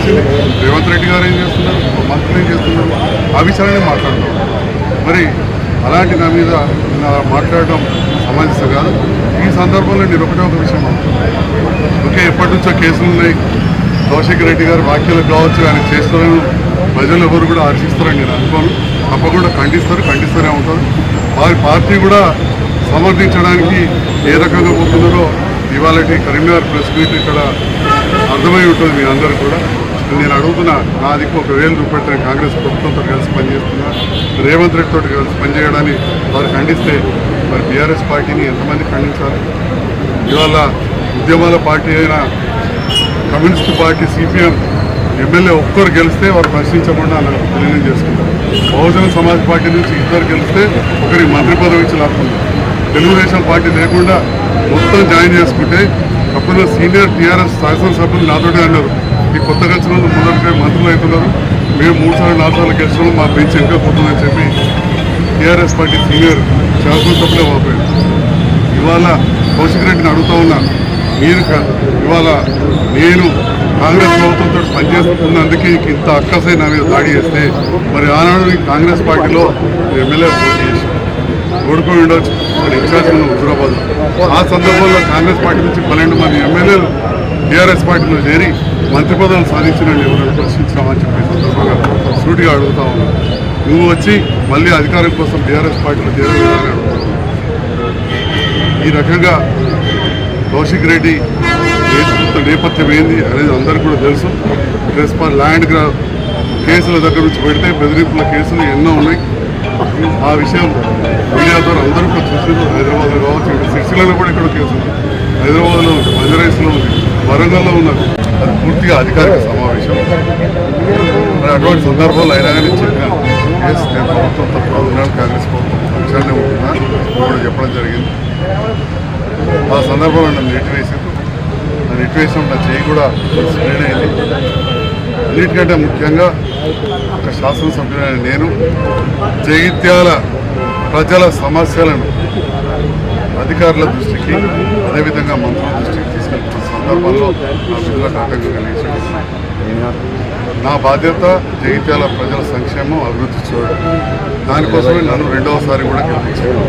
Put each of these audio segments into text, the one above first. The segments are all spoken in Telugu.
చేసింది రేవంత్ రెడ్డి గారు ఏం చేస్తున్నారు? మంత్రులు ఏం చేస్తున్నారు? ఆ విషయాలనే మాట్లాడతాం మరి అలాంటి నా మీద మాట్లాడడం సమంజసం కాదు. ఈ సందర్భంలో నేను ఒకటే ఒక విషయం ఓకే ఎప్పటి నుంచో కేసులు ఉన్నాయి. కౌశిక్ రెడ్డి గారు వ్యాఖ్యలు కావచ్చు ఆయన చేస్తారని ప్రజలు ఎవరు కూడా హర్షిస్తారని నేను అనుకోను. తప్పకుండా ఖండిస్తారు ఖండిస్తూనే ఉంటారు. వారి పార్టీ కూడా సమర్థించడానికి ఏ రకంగా పోతున్నారో ఇవాళ కరీంనగర్ ప్రెస్ మీట్ ఇక్కడ అర్థమై ఉంటుంది మీ అందరూ కూడా. నేను అడుగుతున్నా నాదికి ఒక వేలు రూపాయలు కాంగ్రెస్ ప్రభుత్వంతో కలిసి పనిచేస్తున్నా. రేవంత్ రెడ్డి తోటి కలిసి పనిచేయడాన్ని వారు ఖండిస్తే మరి బీఆర్ఎస్ పార్టీని ఎంతమంది ఖండించాలి? ఇవాళ ఉద్యమాల పార్టీ అయిన కమ్యూనిస్ట్ పార్టీ సిపిఎం ఎమ్మెల్యే ఒక్కరు గెలిస్తే వారు ప్రశ్నించకుండా నాకు విలీనం చేసుకుంటారు. బహుజన సమాజ్ పార్టీ నుంచి ఇద్దరు గెలిస్తే ఒకరికి మంత్రి పదవి ఇచ్చి లాక్కుంది తెలుగుదేశం పార్టీ లేకుండా మొత్తం జాయిన్ చేసుకుంటే అప్పుడు సీనియర్ టీఆర్ఎస్ శాసనసభ్యులు నాతోటే అన్నారు. ఈ కొత్త గెలిచిన వాళ్ళు మొదటిపై మంత్రులు అవుతున్నారు. మేము మూడు సార్లు నాలుగు సార్లు గెలిచిన మా బెంచ్ ఇంకా పోతుందని చెప్పి టీఆర్ఎస్ పార్టీ సీనియర్ శాసనసభలో వాపోయారు. ఇవాళ కౌశిక్ రెడ్డిని అడుగుతా ఉన్నా మీరు ఇవాళ నేను కాంగ్రెస్ ప్రభుత్వంతో పనిచేస్తున్నందుకే నీకు ఇంత అక్కసై నా మీద దాడి చేస్తే మరి ఆనాడు ఈ కాంగ్రెస్ పార్టీలో ఎమ్మెల్యే పోటీ చేసి ఓడుకొని ఉండొచ్చు. మరి ఇన్ఛార్జ్ ఉన్న హుజురాబాద్ ఆ సందర్భంలో కాంగ్రెస్ పార్టీ నుంచి పన్నెండు మంది ఎమ్మెల్యేలు టీఆర్ఎస్ పార్టీలో చేరి మంత్రి పదవులు సాధించిన ఎవరైనా ప్రశ్నించామని చెప్పి సందర్భంగా సూటిగా అడుగుతా ఉన్నా. నువ్వు వచ్చి మళ్ళీ అధికారం కోసం బీఆర్ఎస్ పార్టీలో చేరాలని ఈ రకంగా కౌశిక్ రెడ్డి నేపథ్యం ఏంది అనేది అందరికీ కూడా తెలుసు. ప్లస్ పర్ ల్యాండ్ కేసుల దగ్గర నుంచి పెడితే బెదిరింపుల కేసులు ఎన్నో ఉన్నాయి. ఆ విషయం మీడియా ద్వారా అందరూ కూడా చూసారు హైదరాబాద్లో కావచ్చు ఇక్కడ సిరిసిల్లలో కూడా ఇక్కడ కేసు ఉంది హైదరాబాద్లో ఉంది బంజారాయిస్లో ఉంది వరంగల్లో ఉన్నారు. అది పూర్తిగా అధికారిక సమావేశం. మరి అటువంటి సందర్భాలు అయినా కానీ చెప్పాను ఎస్ నేను ప్రభుత్వం తప్ప ఉన్నాను కాంగ్రెస్ ప్రభుత్వం ఉంటున్నా కూడా చెప్పడం జరిగింది. ఆ సందర్భంలో నన్ను నెట్టివేసారు నన్ను నెట్టివేసిన నా చేయి కూడా స్ప్రెడ్ అయింది. అన్నిటికంటే ముఖ్యంగా ఒక శాసనసభ్యుడైన నేను జగిత్యాల ప్రజల సమస్యలను అధికారుల దృష్టికి అదేవిధంగా మంత్రుల దృష్టికి సందర్భంలో అభివృద్ధిలో విధులకు ఆటంకం నా బాధ్యత జగిత్యాల ప్రజల సంక్షేమం అభివృద్ధి చూడడం. దానికోసమే నన్ను రెండవసారి కూడా గెలిపించాను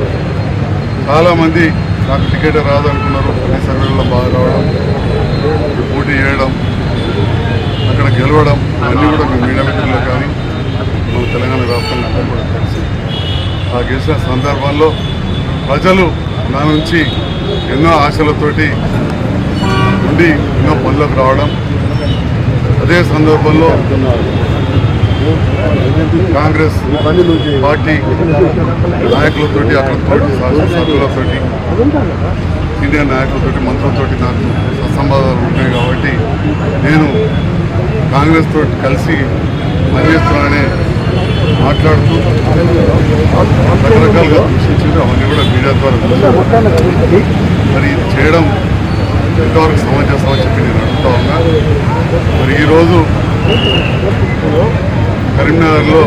చాలామంది నాకు టికెట్ రాదనుకున్నారు. అన్ని సర్వేల్లో బాగా రావడం పోటీ చేయడం అక్కడ గెలవడం అన్నీ కూడా మీ మీడియా మిత్రుల్లో కానీ మన తెలంగాణ రాష్ట్రంలో అందరూ కూడా తెలుసు. ఆ గెలిచిన సందర్భంలో ప్రజలు నా నుంచి ఎన్నో ఆశలతోటి ఉండి ఎన్నో పనులకు రావడం అదే సందర్భంలో కాంగ్రెస్ పార్టీ నాయకులతోటి అక్కడతోటి శాసనసభ్యులతో సీనియర్ నాయకులతోటి మంత్రులతో నాకు సత్సంబాధాలు ఉంటాయి కాబట్టి నేను కాంగ్రెస్ తోటి కలిసి పనిచేస్తున్నాననే మాట్లాడుతూ రకరకాలుగా దూషించింది అవన్నీ కూడా మీడియా ద్వారా మరి ఇది చేయడం ఎంతవరకు సమాచారం అని చెప్పి నేను అడుగుతా ఉన్నా మరి ఈరోజు కరీంనగర్లో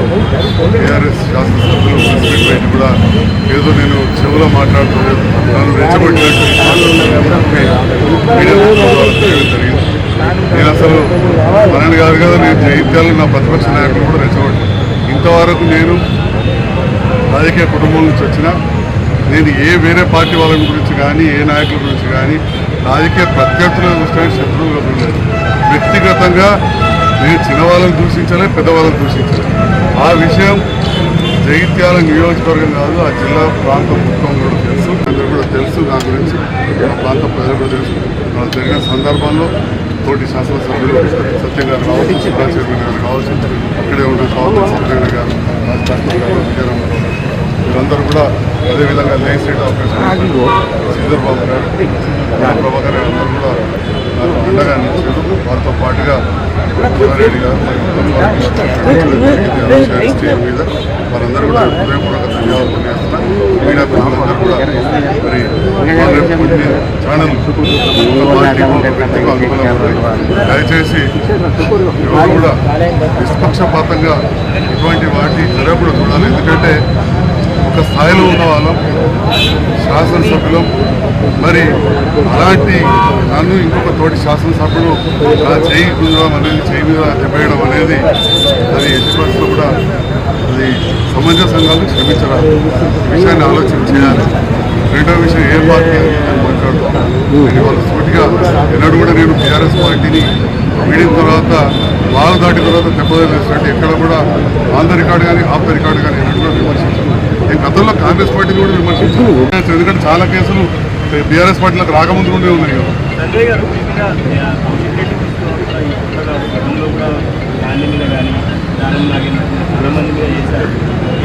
టీఆర్ఎస్ శాసనసభ్యులు ప్రెసిడెంట్ బయట కూడా ఏదో నేను చెవులో మాట్లాడుతూ నన్ను రెచ్చగొట్టినట్టు జరిగింది. నేను అసలు మనని కాదు కదా నేను జగిత్యాలు నా ప్రతిపక్ష నాయకులు కూడా రెచ్చగొట్టాను. ఇంతవరకు నేను రాజకీయ కుటుంబం నుంచి వచ్చిన నేను ఏ వేరే పార్టీ వాళ్ళ గురించి కానీ ఏ నాయకుల గురించి కానీ రాజకీయ ప్రత్యర్థుల దృష్టి శత్రువులు చూడలేదు వ్యక్తిగతంగా నేను చిన్నవాళ్ళని దూషించలే పెద్దవాళ్ళని దూషించలే. ఆ విషయం జగిత్యాల నియోజకవర్గం కాదు ఆ జిల్లా ప్రాంతం మొత్తం కూడా తెలుసు. అందరూ కూడా తెలుసు నా గురించి. ఆ ప్రాంత ప్రజలు కూడా తెలుసు. వాళ్ళు జరిగిన సందర్భంలో తోటి శాసనసభ్యులు సత్యం గారు కావచ్చు సుబ్రా చైర్మన్ గారు కావచ్చు అక్కడే ఉన్న కావచ్చు సత్యనారాయణ గారు రాజకీయ గారు వీళ్ళందరూ కూడా అదేవిధంగా లెజిస్లేటివ్ ఆఫీసర్ శ్రీధర్ బాబు గారు ప్రభాకర్ గారు అందరూ కూడా నాకు అండగా నిలిచారు. వారితో పాటుగా రెడ్డి గారు మీద వారందరూ కూడా హృదయపూర్వక ధన్యవాదాలు చేస్తున్నారు మీడియా ప్రజలందరూ కూడా మరి కొన్ని ఛానల్ దయచేసి ఎవరు కూడా నిష్పక్షపాతంగా ఇటువంటి వాటి జరగకుండా చూడాలి. ఎందుకంటే ఒక స్థాయిలో ఉన్న వాళ్ళం శాసనసభ్యులు. మరి అలాంటి నన్ను ఇంకొక తోటి శాసనసభ్యుడు నా చేయి కుదరడం అనేది చేయి మీద దెబ్బేయడం అనేది అది ఎట్టి కూడా అది సమంజసంగా క్షమించరాదు. విషయాన్ని ఆలోచన చేయాలి. రెండో విషయం ఏ పార్టీ అని మాట్లాడుతున్నాను నేను ఇవాళ సూటిగా ఎన్నడూ కూడా నేను టీఆర్ఎస్ పార్టీని వీడిన తర్వాత వాళ్ళు దాటిన తర్వాత దెబ్బతీసినట్టు ఎక్కడ కూడా ఆంధ్ర రికార్డు కానీ ఆఫ్ రికార్డు కానీ ఎన్నడూ గతంలో కాంగ్రెస్ పార్టీని కూడా విమర్శించాను ఎందుకంటే చాలా కేసులు బీఆర్ఎస్ పార్టీలకు రాకముందు నుండే ఉన్నాయి కదా.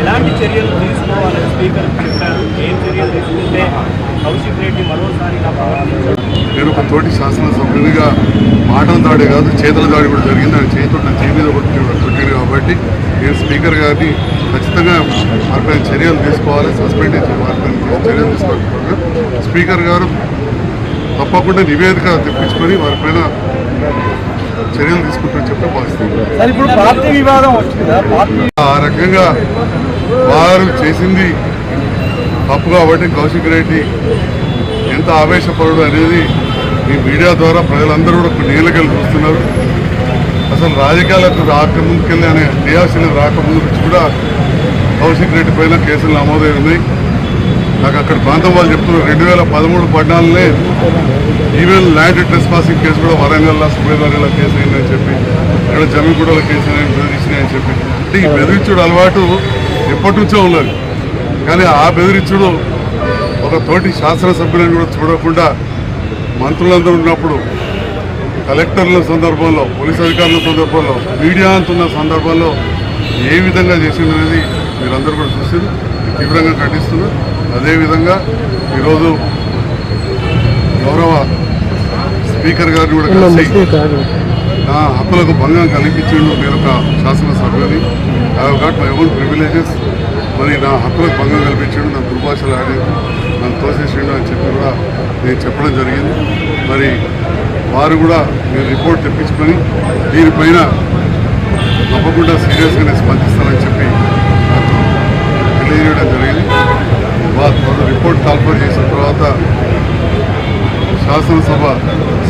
ఎలాంటి చర్యలు తీసుకోవాలని స్పీకర్ చెప్పారు? ఏం చర్యలు తీసుకుంటే కౌశిక్ రెడ్డి మరోసారి నేను ఒక తోటి శాసనసభ్యునిగా మాటల దాడి కాదు చేతుల దాడి కూడా జరిగింది. ఆయన చేతితో నా చేయి మీద కాబట్టి నేను స్పీకర్ గారిని ఖచ్చితంగా వారిపై చర్యలు తీసుకోవాలి సస్పెండ్ వారిపై చర్యలు తీసుకోవాలి స్పీకర్ గారు తప్పకుండా నివేదిక తెప్పించుకొని వారిపైన చర్యలు తీసుకుంటారని చెప్పి భావిస్తున్నాను పార్టీ ఆ రకంగా వారు చేసింది తప్పు కాబట్టి కౌశిక్ రెడ్డి ఎంత ఆవేశపరుడు అనేది ఈ మీడియా ద్వారా ప్రజలందరూ కూడా కొన్ని ఏళ్ళకెళ్ళి చూస్తున్నారు. అసలు రాజకీయాలకు రాకముందు అనే క్రియాశీలక రాకముందు నుంచి కూడా కౌశిక్ రెడ్డి పైన కేసులు నమోదై ఉన్నాయి. నాకు అక్కడ ప్రాంతం వాళ్ళు చెప్తున్నారు రెండు వేల పదమూడు పద్నాలుగునే even land trespassing case కూడా వరంగల్ సుబేదారిలో కేసు అయిందని చెప్పి ఇక్కడ జమీగూడలో కేసు అయిందని బెదిరించినాయని చెప్పి. అంటే ఈ బెదిరించుడు అలవాటు ఎప్పటి నుంచో ఉన్నది. కానీ ఆ బెదిరించుడు ఒక తోటి శాసనసభ్యులను కూడా చూడకుండా మంత్రులందరూ ఉన్నప్పుడు కలెక్టర్ల సందర్భంలో పోలీస్ అధికారుల సందర్భంలో మీడియా అంటున్న సందర్భంలో ఏ విధంగా చేసిందనేది మీరందరూ కూడా చూసి తీవ్రంగా ఖండిస్తున్నారు. అదేవిధంగా ఈరోజు గౌరవ స్పీకర్ గారిని కూడా కలిసి నా హక్కులకు భంగం కల్పించిండు నేను ఒక శాసనసభ్యుని I got my own privileges మరి నా హక్కులకు భంగం కల్పించిండు నా దుర్భాషలు ఆడి నన్ను తోసేసిండు అని చెప్పి కూడా నేను చెప్పడం జరిగింది. మరి వారు కూడా మీరు రిపోర్ట్ తెప్పించుకొని దీనిపైన తప్పకుండా సీరియస్గానే స్పందిస్తానని చెప్పి నాకు తెలియజేయడం జరిగింది. వారు రిపోర్ట్ కాల్ఫర్ చేసిన తర్వాత శాసనసభ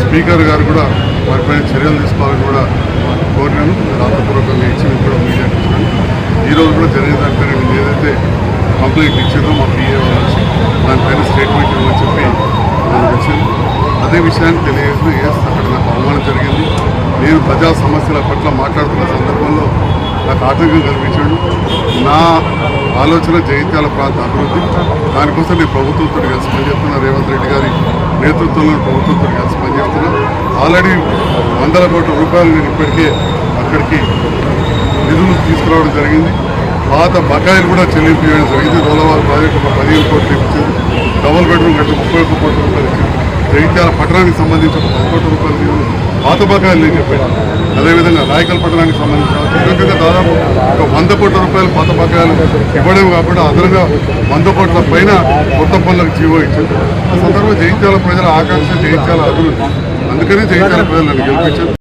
స్పీకర్ గారు కూడా వారిపైన చర్యలు తీసుకోవాలని కూడా కోరినాను. రాతపూర్వకంగా ఇచ్చి మీకు కూడా మీడియాకి ఇచ్చాను. ఈరోజు కూడా జరిగిన దానిపైన ఏదైతే కంప్లైంట్ ఇచ్చిందో మా పిఏ వాళ్ళు వచ్చి దానిపైన స్టేట్మెంట్ ఇవ్వమని చెప్పి నాకు వచ్చింది అదే విషయాన్ని తెలియజేసిన ఎస్ అక్కడ నాకు అవమానం జరిగింది. నేను ప్రజా సమస్యల పట్ల మాట్లాడుతున్న సందర్భంలో నాకు ఆటంకం కల్పించాడు నా ఆలోచన జైత్యాల ప్రాంత అభివృద్ధి. దానికోసం నేను ప్రభుత్వంతో కలిసి పనిచేస్తున్నా రేవంత్ రెడ్డి గారి నేతృత్వంలో ప్రభుత్వంతో కలిసి పనిచేస్తున్నా. ఆల్రెడీ వందల కోట్ల రూపాయలు నేను ఇప్పటికే అక్కడికి నిధులు తీసుకురావడం జరిగింది. పాత బకాయిలు కూడా చెల్లింపు చేయడం జరిగింది రోలవాల్ ప్రాజెక్టు ఒక పదిహేను కోట్లు ఇచ్చింది డబుల్ బెడ్రూమ్ కట్టి ముప్పై ఒక్క కోట్ల రూపాయలు ఇచ్చింది పట్టణానికి సంబంధించి ఒక పది కోట్ల రూపాయలు పాత బకాయిలు నేను చెప్పాను అదేవిధంగా రాయకల్ పట్టణానికి సంబంధించిన దాదాపు ఒక వంద కోట్ల రూపాయలు పాత బకాయిలు ఇవ్వడం కాకుండా అదనంగా వంద కోట్ల పైన కొత్త పనులకు జీవో ఇచ్చింది ఆ సందర్భంగా జగిత్యాల ప్రజల ఆకాంక్ష జైత్యాల అభివృద్ధి. అందుకనే జగిత్యాల ప్రజలు నన్ను గెలిపించారు.